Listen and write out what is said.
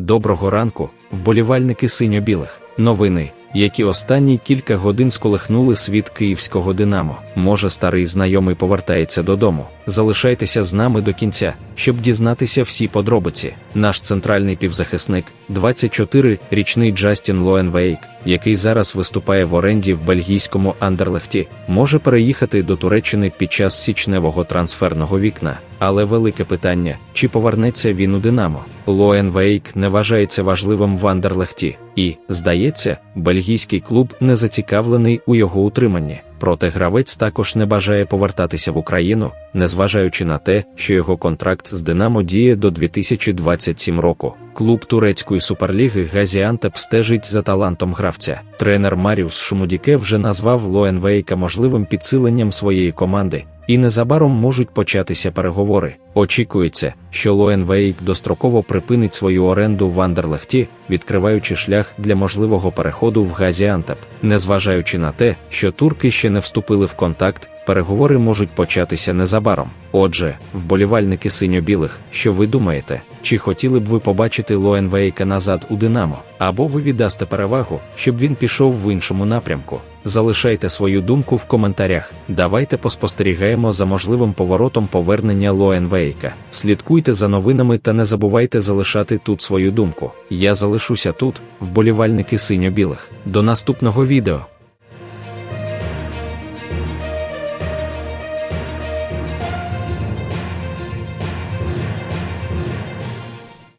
Доброго ранку, вболівальники синьо-білих. Новини, які останні кілька годин сколихнули світ київського Динамо. Може, старий знайомий повертається додому. Залишайтеся з нами до кінця, щоб дізнатися всі подробиці. Наш центральний півзахисник, 24-річний Джастін Лоенвейк, який зараз виступає в оренді в бельгійському Андерлехті, може переїхати до Туреччини під час січневого трансферного вікна. Але велике питання: чи повернеться він у Динамо? Лоенвейк не вважається важливим в Андерлехті, і, здається, бельгійський клуб не зацікавлений у його утриманні. Проте гравець також не бажає повертатися в Україну, незважаючи на те, що його контракт з Динамо діє до 2027 року. Клуб турецької суперліги Газіантеп стежить за талантом гравця. Тренер Маріус Шумудіке вже назвав Лоенвейка можливим підсиленням своєї команди, і незабаром можуть початися переговори. Очікується, що Лоенвейк достроково припинить свою оренду в Андерлехті, відкриваючи шлях для можливого переходу в Газіантеп. Незважаючи на те, що турки ще не вступили в контакт, переговори можуть початися незабаром. Отже, вболівальники синьо-білих, що ви думаєте, чи хотіли б ви побачити Лоенвейка назад у Динамо, або ви віддасте перевагу, щоб він пішов в іншому напрямку? Залишайте свою думку в коментарях. Давайте поспостерігаємо за можливим поворотом повернення Лоенвейка. Слідкуйте за новинами та не забувайте залишати тут свою думку. Я залишуся тут, вболівальники синьо-білих. До наступного відео.